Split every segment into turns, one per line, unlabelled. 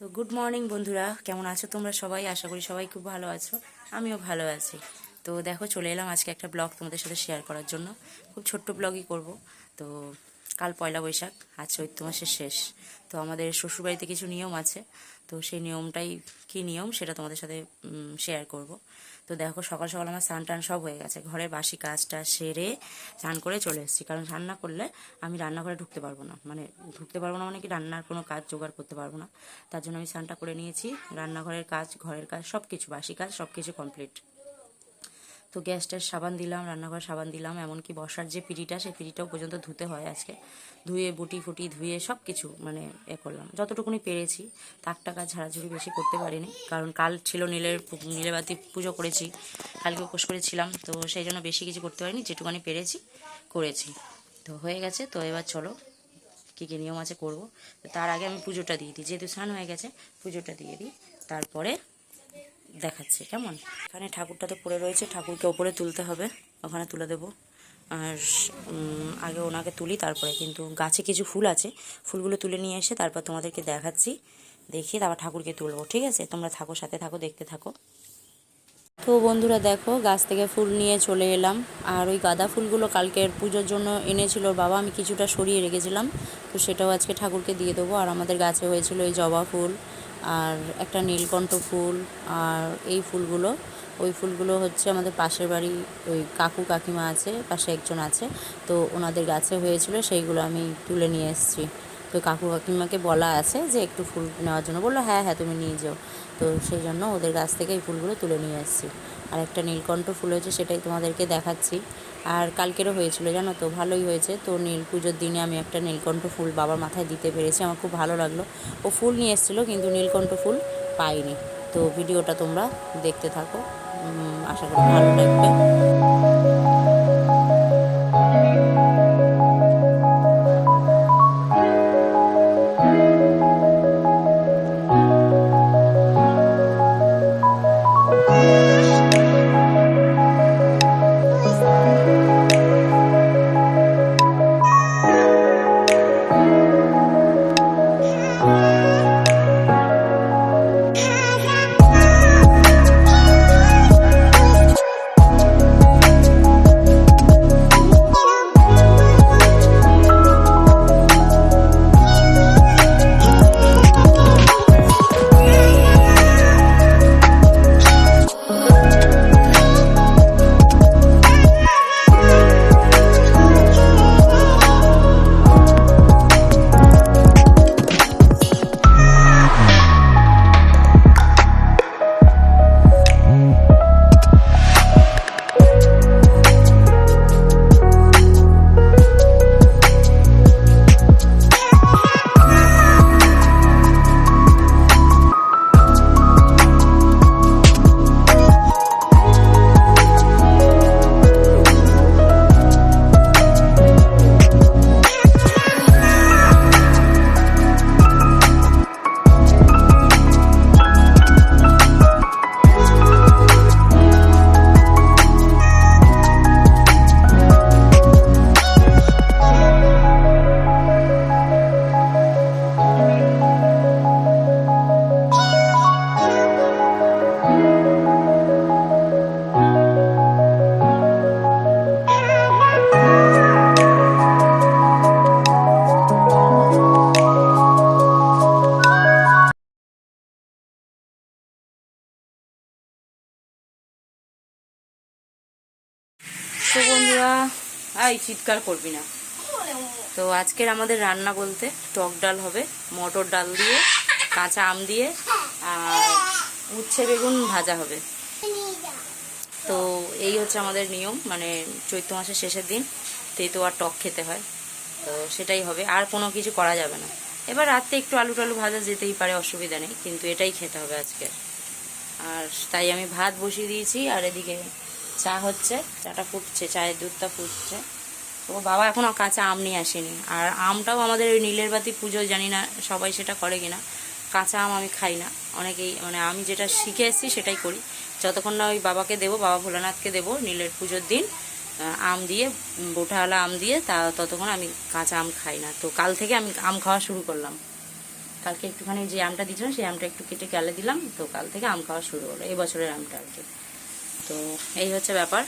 তো good morning বন্ধুরা, কেমন আছো তোমরা সবাই? আশা করি সবাই খুব ভালো আছো। আমিও ভালো আছি। তো দেখো, চলে এলাম আজকে একটা ব্লগ তোমাদের সাথে শেয়ার করার জন্য। খুব ছোট্ট ব্লগই করব। তো কাল পয়লা বৈশাখ, আজ চৈত্র মাসের শেষ। তো আমাদের শ্বশুরবাড়িতে কিছু নিয়ম আছে। তো সেই নিয়মটাই কি নিয়ম সেটা তোমাদের সাথে শেয়ার করব। তো দেখো সকাল সকাল আমার স্নান টান সব হয়ে গেছে। ঘরের বাসি কাজটা সেরে স্নান করে চলে এসেছি। কারণ রান্না করলে আমি রান্নাঘরে ঢুকতে পারব না। মানে ঢুকতে পারব না মানে কি রান্নার কোনো কাজ জোগাড় করতে পারব না। তার জন্য আমি স্নানটা করে নিয়েছি। রান্নাঘরের কাজ, ঘরের কাজ সব কিছু বাসি কাজ সব কিছু কমপ্লিট তো গ্যাসটার সাবান দিলাম, রান্নাঘর সাবান দিলাম, এমনকি বসার যে পিড়িটা, সেই পিড়িটাও পর্যন্ত ধুতে হয় আজকে। ধুয়ে, বুটি ফুটি ধুয়ে সব কিছু মানে এ করলাম। যতটুকুনি পেরেছি, তাক টাকা ঝাড়াঝুড়ি বেশি করতে পারিনি, কারণ কাল ছিল নীলের নীলেবাতি পুজো করেছি, কালকে উপোস করেছিলাম, তো সেই জন্য বেশি কিছু করতে পারিনি, যেটুকুনি পেরেছি করেছি। তো হয়ে গেছে, তো এবার চলো, কী কী নিয়ম আছে করব। তার আগে আমি পুজোটা দিয়ে দিই, যেহেতু স্নান হয়ে গেছে, পুজোটা দিয়ে দিই, তারপরে দেখাচ্ছি, কেমন? এখানে ঠাকুরটা তো পড়ে রয়েছে, ঠাকুরকে ওপরে তুলতে হবে, ওখানে তুলে দেবো। আর আগে ওনাকে তুলি, তারপরে কিন্তু গাছে কিছু ফুল আছে, ফুলগুলো তুলে নিয়ে এসে তারপর তোমাদেরকে দেখাচ্ছি দেখিয়ে তারপর ঠাকুরকে তুলবো, ঠিক আছে? তোমরা থাকো, সাথে থাকো, দেখতে থাকো। তো বন্ধুরা দেখো, গাছ থেকে ফুল নিয়ে চলে এলাম, আর ওই গাঁদা ফুলগুলো কালকের পুজোর জন্য এনেছিল বাবা, আমি কিছুটা সরিয়ে রেখেছিলাম, তো সেটাও আজকে ঠাকুরকে দিয়ে দেবো, আর আমাদের গাছে হয়েছিল এই জবা ফুল। আর একটা নীলকণ্ঠ ফুল, আর এই ফুলগুলো, ওই ফুলগুলো হচ্ছে আমাদের পাশের বাড়ি ওই কাকু কাকিমা আছে, পাশে একজন আছে, তো ওনাদের গাছে হয়েছিল, সেইগুলো আমি তুলে নিয়ে এসেছি। তো কাকু কাকিমাকে বলা আছে যে একটু ফুল নেওয়ার জন্য, বলল হ্যাঁ হ্যাঁ তুমি নিয়ে যাও। তো সেই জন্য ওদের গাছ থেকে এই ফুলগুলো তুলে নিয়ে এসেছি। আর একটা নীলকণ্ঠ ফুল হয়েছে, সেটাই তোমাদেরকে দেখাচ্ছি। আর কালকেরও হয়েছিল, জানো তো? ভালোই হয়েছে। তো নীল পুজোর দিনে আমি একটা নীলকণ্ঠ ফুল বাবার মাথায় দিতে পেরেছি। আমার খুব ভালো লাগল। ও ফুল নিয়ে এসেছিল, কিন্তু নীলকণ্ঠ ফুল পাইনি। তো ভিডিওটা তোমরা দেখতে থাকো। আশা করি ভালো লাগবে। আই চিৎকার করবি না। তো আজকের আমাদের রান্না বলতে টক ডাল হবে, মটর ডাল দিয়ে, কাঁচা আম দিয়ে, আর উচ্ছে বেগুন ভাজা হবে। তো এই হচ্ছে আমাদের নিয়ম মানে চৈত্র মাসের শেষের দিন তেতো আর টক খেতে হয়, তো সেটাই হবে, আর কোনো কিছু করা যাবে না। এবার রাত্রে একটু আলু টালু ভাজা যেতেই পারে, অসুবিধা নেই, কিন্তু এটাই খেতে হবে আজকে। আর তাই আমি ভাত বসিয়ে দিয়েছি, আর এদিকে চা হচ্ছে, চাটা ফুটছে, চায়ের দুধটা ফুটছে। তো বাবা এখনও কাঁচা আম নিয়ে আসেনি। আর আমটাও আমাদের ওই নীলের বাতি পুজো জানি না সবাই সেটা করে কিনা। কাঁচা আম আমি খাই না। অনেকেই মানে আমি যেটা শিখে এসেছি সেটাই করি। যতক্ষণ না ওই বাবাকে দেবো, বাবা ভোলানাথকে দেবো, নীলের পুজোর দিন আম দিয়ে বোঠাওয়ালা আম দিয়ে, তা ততক্ষণ আমি কাঁচা আম খাই না। তো কাল থেকে আমি আম খাওয়া শুরু করলাম। কালকে একটুখানি যে আমটা দিয়েছিলাম, সেই আমটা একটু কেটে গেলে দিলাম। তো কাল থেকে আম খাওয়া শুরু হলো, এই বছরের আমটা আর কি। তো এই হচ্ছে ব্যাপার।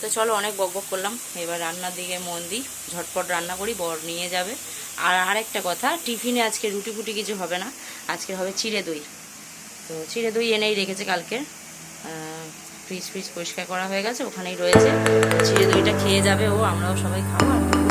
তো চলো অনেক বক বক করলাম। এবার রান্নার দিকে মন দিই। ঝটপট রান্না করি, বর নিয়ে যাবে। আর আরেকটা কথা, টিফিনে আজকে রুটি ফুটি কিছু হবে না। আজকে হবে চিড়ে দই। তো চিড়ে দই এনেই রেখেছে কালকে। ফ্রিজ ফ্রিজ পরিষ্কার করা হয়ে গেছে, ওখানেই রয়েছে। চিড়ে দইটা খেয়ে যাবে ও, আমরাও সবাই খাব।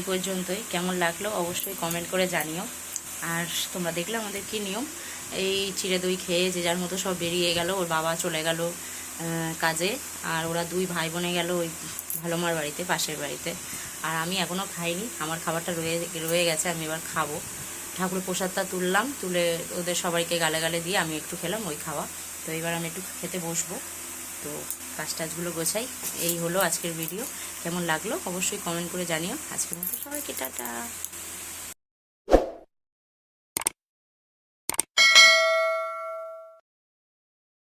এই পর্যন্তই। কেমন লাগল অবশ্যই কমেন্ট করে জানিও। আর তোমরা দেখলে আমাদের কি নিয়ম? এই চিড়ে দই খেয়ে যে যার মতো সব বেরিয়ে গেল, ওর বাবা চলে গেল কাজে। আর ওরা দুই ভাই বোনে গেল ওই ভালোমার বাড়িতে, পাশের বাড়িতে। আর আমি এখনও খাইনি, আমার খাবারটা রয়ে রয়ে গেছে, আমি এবার খাব। ঠাকুরের প্রসাদটা তুললাম, তুলে ওদের সবাইকে গালে গালে দিয়ে আমি একটু খেলাম, ওই খাওয়া। তো এবার আমি একটু খেতে বসবো। তো কাজ টাজগুলো গোছাই। এই হলো আজকের ভিডিও কেমন লাগল অবশ্যই কমেন্ট করে জানিও। আজকের মতো সবাইকে টাটা।